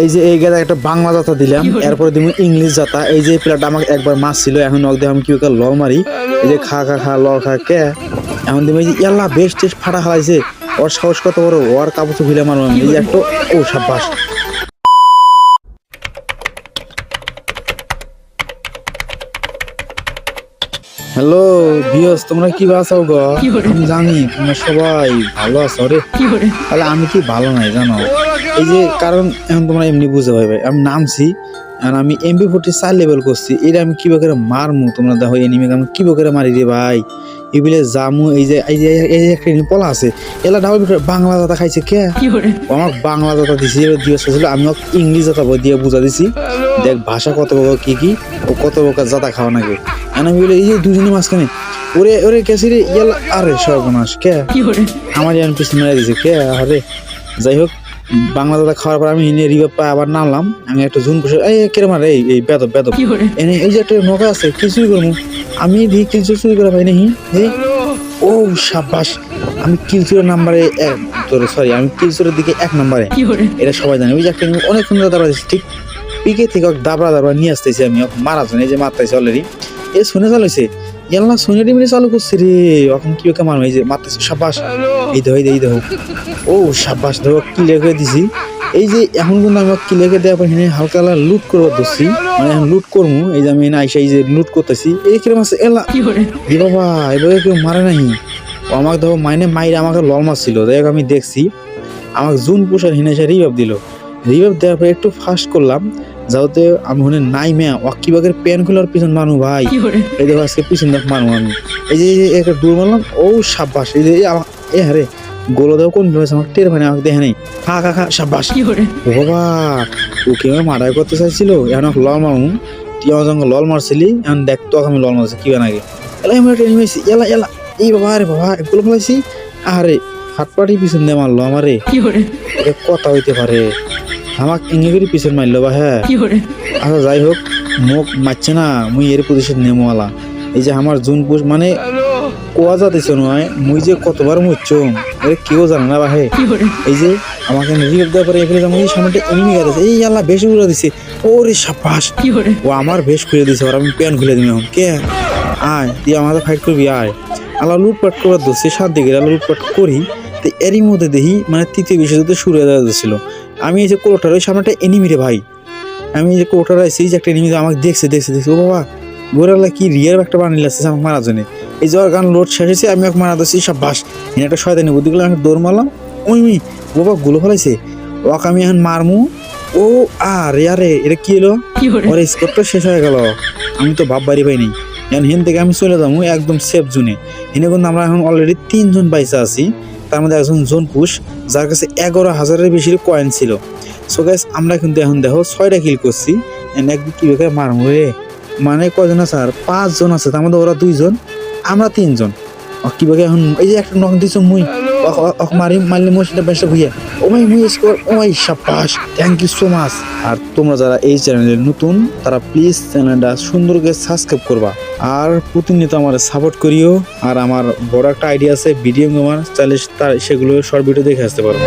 এই যে এই গেদা একটা বাংলা জাতা দিলাম এরপরে দিব ইংলিশ জাতা। এই যে প্লেয়ারটা আমাকে একবার মাছ ছিল এখন নক দিয়ে আমি কি ওকে ল মারি। এই যে খা খা খা ল খা কে? এখন দিব এই যে ইয়াল্লা বেশ টেস্ট ফাটা খালাইছে ওর সাহস কত বড় ওর কাপড় তো ভিলে মারলাম এই যে একটা ও সাব্বাস। হ্যালো বিয়স তোমরা কি আছো গো? আমি জানি তোমরা সবাই ভালো আছো রে তাহলে আমি কি ভালো নাই জানো? এই যে কারণ এখন তোমরা এমনি বুঝে পাইবে আমি নামছি আর আমি এমবি ফোর্টি চার লেভেল করছি এটা আমি কি করে মারমু? তোমরা দেখো এনিমিকে আমি কি করে মারি রে ভাই? এগুলো জামু এই যে এই যে এই একটা পলা আছে এলা ডাবল ভিতরে বাংলা দাদা খাইছে কে? ও আমাকে বাংলা দাদা দিছি দিবস ছিল আমি ওকে ইংলিশ বই দিয়ে বুঝা দিছি। দেখ ভাষা কত বড় কি কি ও কত বড় জাদা খাওয়া নাকি। আমি বলি এই যে দুজনে মাঝখানে ওরে ওরে ইয়ালা আরে সর্বনাশ কে? আমার পিছনে মেরে দিছে কে? আরে যাই হোক বাংলা দাদা খাওয়ার পর আমি হিনে রিভাব পাই আবার নামলাম আমি একটা জুন বসে এই এই এই বেদব বেদব। এনে এই যে একটা নৌকা আছে করব? আমি দিই কিছু চুরি করে পাই নাহি এই ও সাবাস আমি কিলচুরের নাম্বারে তোর সরি আমি কিলচুরের দিকে এক নাম্বারে। এটা সবাই জানে ওই যে একটা অনেক সুন্দর ঠিক পিকে থেকে দাবড়া দাবড়া নিয়ে আসতেছি আমি মারা এই যে মারতেছে অলরেডি এ শুনে চালাইছে ইয়াল্লা শুনে টিমিনে চালু করছে রে। এখন কি ওকে মারো এই যে মারতেছে সাবাস এই দেখো এই দেখো ও সাবাস দেখো ক্লিয়ার করে দিছি। এই যে এখন কিন্তু আমি ক্লিয়ার করে দেওয়ার পর এখানে হালকা হালকা লুট করব ধরছি। মানে এখন লুট করব এই যে আমি এখানে আইসা এই যে লুট করতেছি। এই কিরম আছে? এলা। এ বাবা এভাবে কেউ মারে নাই। ও আমাকে দেখো মাইনে মাইরে আমাকে লল মারছিল। দেখ আমি দেখছি। আমাকে জুন পুষার হিনে এসে রিভাব দিল। রিভাব দেওয়ার পর একটু ফাস্ট করলাম যাতে আমি হনে নাই মেয়া অকিবাগের প্যান খোলার পিছন মানু ভাই। এই দেখো আজকে পিছন দেখ মারবো আমি। এই যে একটা দূর মারলাম ও সাব্বাস এই যে এ হারে গোলো দেও কোন ভেবেছে আমাকে টের পানি আমাকে দেখে নেই। খা খা খা সাব্বাস। বাবা ওকে আমার মারাই করতে চাইছিল এখন লল মারমু। তুই আমার সঙ্গে লল মারছিলি এখন দেখ তো আমি লল মারছি কি নাকি এলা আমি একটা নিয়েছি এলা এলা এই বাবা আরে বাবা এগুলো ফেলাইছি। আরে হাত পাটি পিছন দিয়ে মারলো আমারে। কথা হইতে পারে। আমাকে করে পিছন মারলো বা হ্যাঁ আচ্ছা যাই হোক মোক মারছে না মুই এর প্রতিশোধ নেমোয়ালা এই যে আমার জুন পুষ মানে কোয়া যাতেছে নয় মুই যে কতবার মুচ্ছম এর কেউ জানে না বাহে এই যে আমাকে রিভ দেওয়ার পরে এখানে যেমন এই সামনে এনিমি গেছে এই আল্লাহ বেশ উড়ে দিছে। ওরে সাপাস। ও আমার বেশ খুলে দিছে আর আমি প্যান খুলে এখন কে? আয় তুই আমাদের ফাইট করবি আয়। আল্লাহ লুটপাট করার দোষে সাত দিকে আল্লাহ লুটপাট করি তো এরই মধ্যে দেখি মানে তৃতীয় বিশ্বযুদ্ধ শুরু হয়ে যাচ্ছিল আমি এই যে কোলোটার ওই সামনেটা এনিমি রে ভাই। আমি এই যে কোলোটার আইসি যে একটা এনিমি আমাকে দেখছে দেখছে দেখছে। ও বাবা গোরাল্লা কি রিয়ার একটা বানিয়ে লাগছে আমাকে মারার জন্য। এই যে ওর গান লোড শেষ হয়েছে আমি ওকে মারা দিচ্ছি সব বাস। এনে একটা শয়তানি বুদ্ধি করলাম আমি দৌড় মারলাম। ওই মি ও বাবা গুলো ফেলাইছে। ওকে আমি এখন মারমু। ও আরে আরে এটা কি এলো ওর স্কোরটা শেষ হয়ে গেল। আমি তো ভাব বাড়ি পাইনি। এখন হেন থেকে আমি চলে যাব একদম সেফ জোনে এনে কিন্তু আমরা এখন অলরেডি তিনজন বাইসা আছি। তার মধ্যে একজন জোন পুশ যার কাছে এগারো হাজারের বেশি কয়েন ছিল। সো গাইস আমরা কিন্তু এখন দেখো ছয়টা কিল করছি। একদিন কি বেকার মারমু রে মানে কজন আছে? আর পাঁচজন আছে, তার মধ্যে ওরা দুইজন, আমরা তিনজন। ও কি বেকার এখন এই যে একটা নক দিচ্ছ মুই। মারি মারলে সেটা বেসটা ভুইয়া ও মাই স্কোর ও মাই সাপাস থ্যাংক ইউ সো মাচ আর তোমরা যারা এই চ্যানেলে নতুন, তারা প্লিজ চ্যানেলটা সুন্দর করে সাবস্ক্রাইব করবা। আর প্রতিনিয়ত আমার সাপোর্ট করিও। আর আমার বড় একটা আইডিয়া আছে ভিডিও গেমার চাইলে তার সেগুলো শর্ট ভিডিও দেখে আসতে পারো।